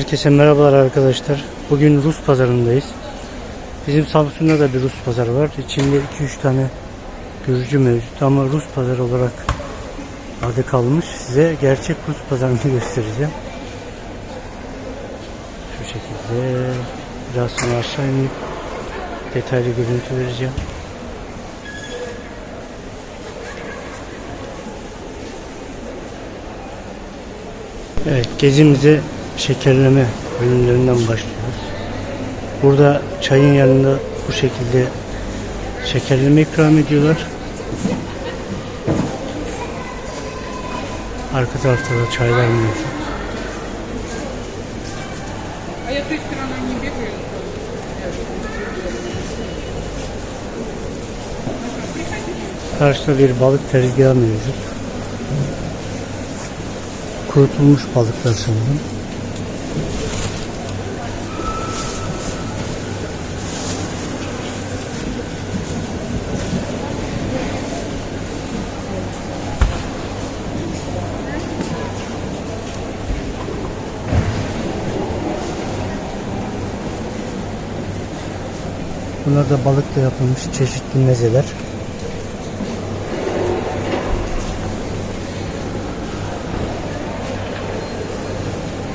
Herkese merhabalar arkadaşlar. Bugün Rus pazarındayız. Bizim Samsun'da da bir Rus pazarı var. İçinde 2-3 tane Gürcü mevcut ama Rus pazarı olarak adı kalmış. Size gerçek Rus pazarını göstereceğim. Şu şekilde biraz sonra aşağı inip detaylı görüntü vereceğim. Evet, gezimize şekerleme ürünlerinden başlıyoruz. Burada çayın yanında bu şekilde şekerleme ikram ediyorlar. Arka tarafta da çaylar mevcut. Karşıda bir balık tezgahı mevcut. Kurutulmuş balıklar sanırım. Bunlar da balıkla yapılmış çeşitli mezeler.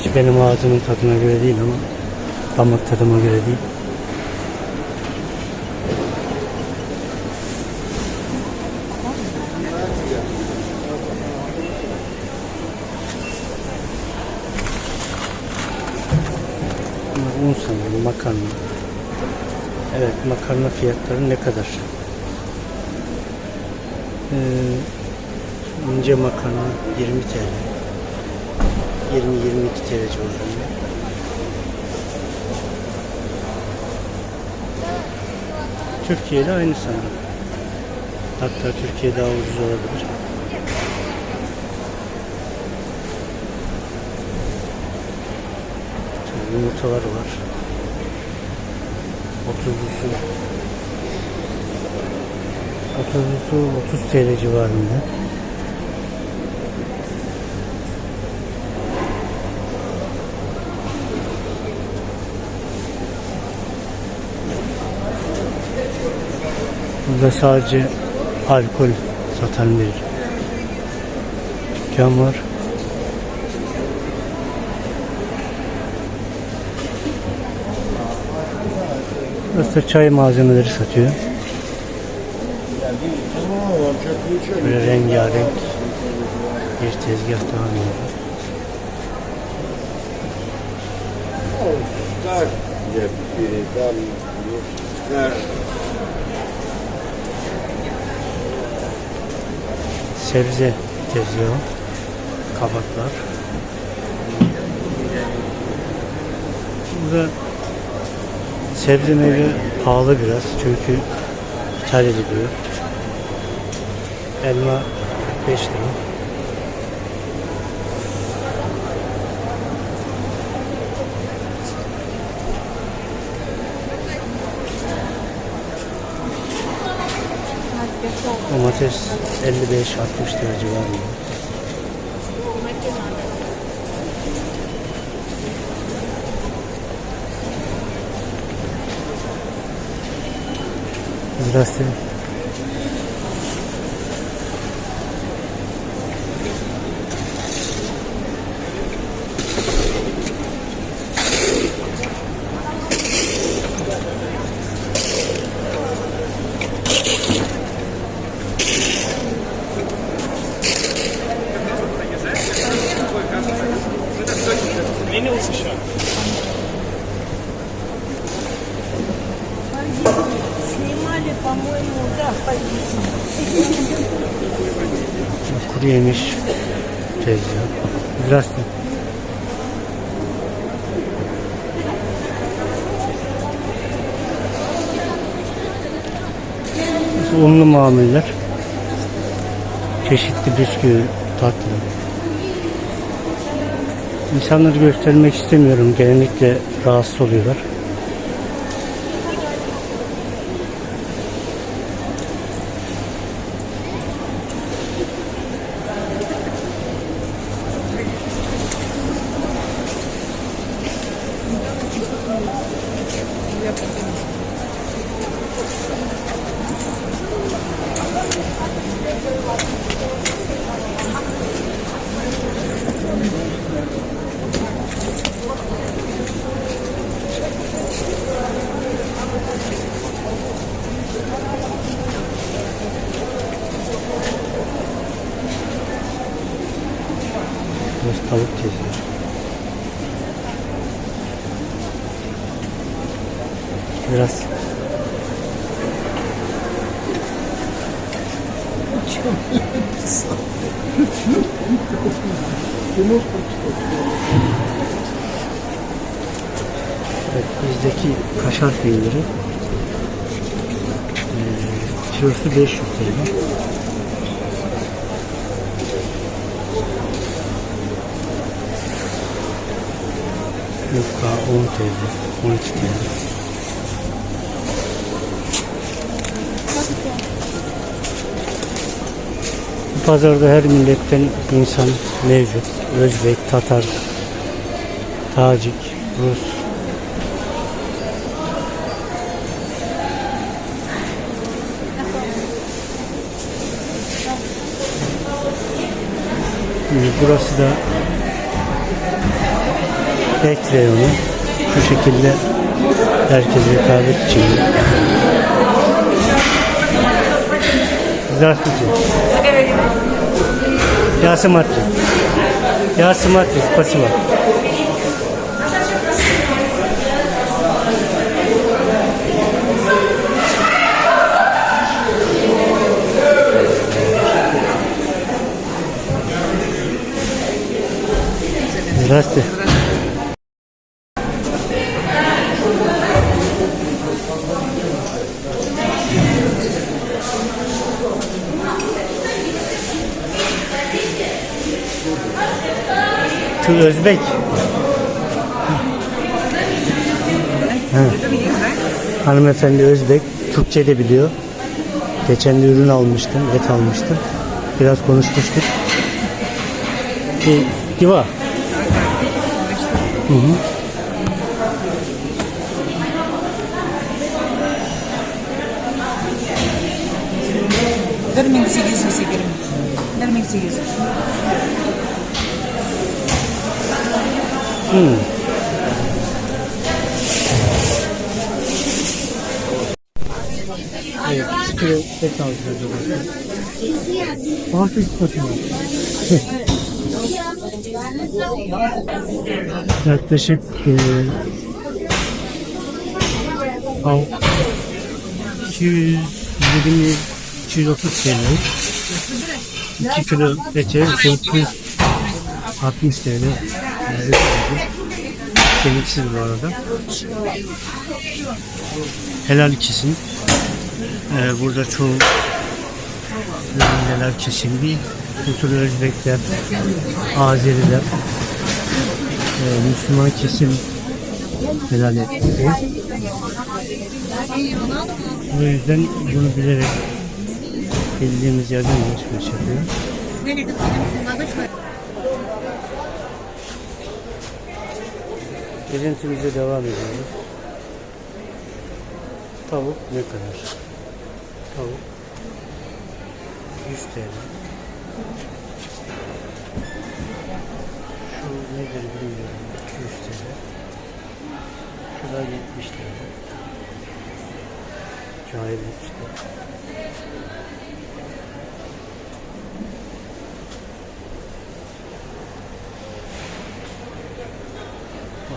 Hiç benim ağzımın tadına göre değil ama damak tadıma göre değil. Bunlar un sanırım makarna. Evet makarna fiyatları ne kadar? Ee, ince makarna 20 TL. 20-22 TL civarında. Türkiye ile aynı sanırım. Hatta Türkiye daha ucuz olabilir. Şöyle yumurtalar var. 30'lusu 30'lusu 30 TL civarında. Burada sadece alkol satan bir dükkan var. Burası da çay malzemeleri satıyor. Böyle rengarenk bir tezgah daha var. Sebze tezgahı, kabaklar. Burada sebze meyve pahalı biraz çünkü ithal ediliyor. Elma 5 lira. Domates 55-60 lira civarında. Здравствуйте. yemiş tezgahı. Здравствуйте. Burası Unlu mamuller. Çeşitli bisküvi, tatlı. İnsanları göstermek istemiyorum. Genellikle rahatsız oluyorlar. Burası tavuk kesiyor. Biraz Evet, bizdeki kaşar peyniri kilosu 500 TL. Yufka 10 TL, 12 TL. Bu pazarda her milletten insan mevcut. Özbek, Tatar, Tacik, Rus. Şimdi Burası da et reyonu. Şu şekilde herkese hitap için. Здравствуйте. Я смотрю. Я смотрю, спасибо. Здравствуйте. Şu Özbek. Hanımefendi Özbek. Türkçe de biliyor. Geçen de ürün almıştım, et almıştım. Biraz konuşmuştuk. Bu diva. Hı hı. Vermek 880. Vermek Hmm. Evet, kilo 86 lira. Bahçe satıyor. Yaklaşık e, al, 220 230 TL 2 kilo peçe 460 TL kemiksiz bu arada helal kesim ee, burada çoğu ürünler kesildi. Kültürlü Özbekler, Azeriler, e, Müslüman kesim helal etti. O yüzden bunu bilerek bildiğimiz yerden alışveriş yapıyor. Gezintimize devam ediyoruz. Tavuk ne kadar? Tavuk 100 TL. Şu nedir bilmiyorum. 200 TL. Şu da 70 TL. Cahil işte.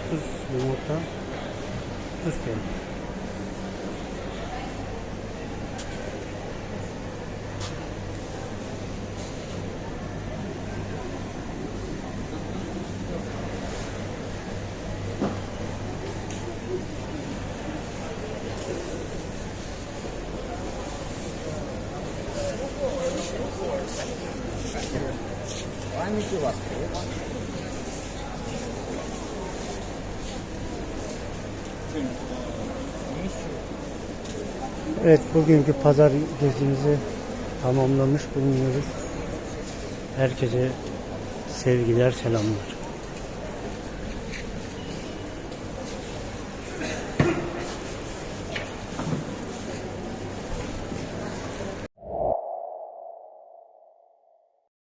30 yumurta 30 TL. Память у вас, Evet bugünkü pazar gezimizi tamamlamış bulunuyoruz. Herkese sevgiler selamlar.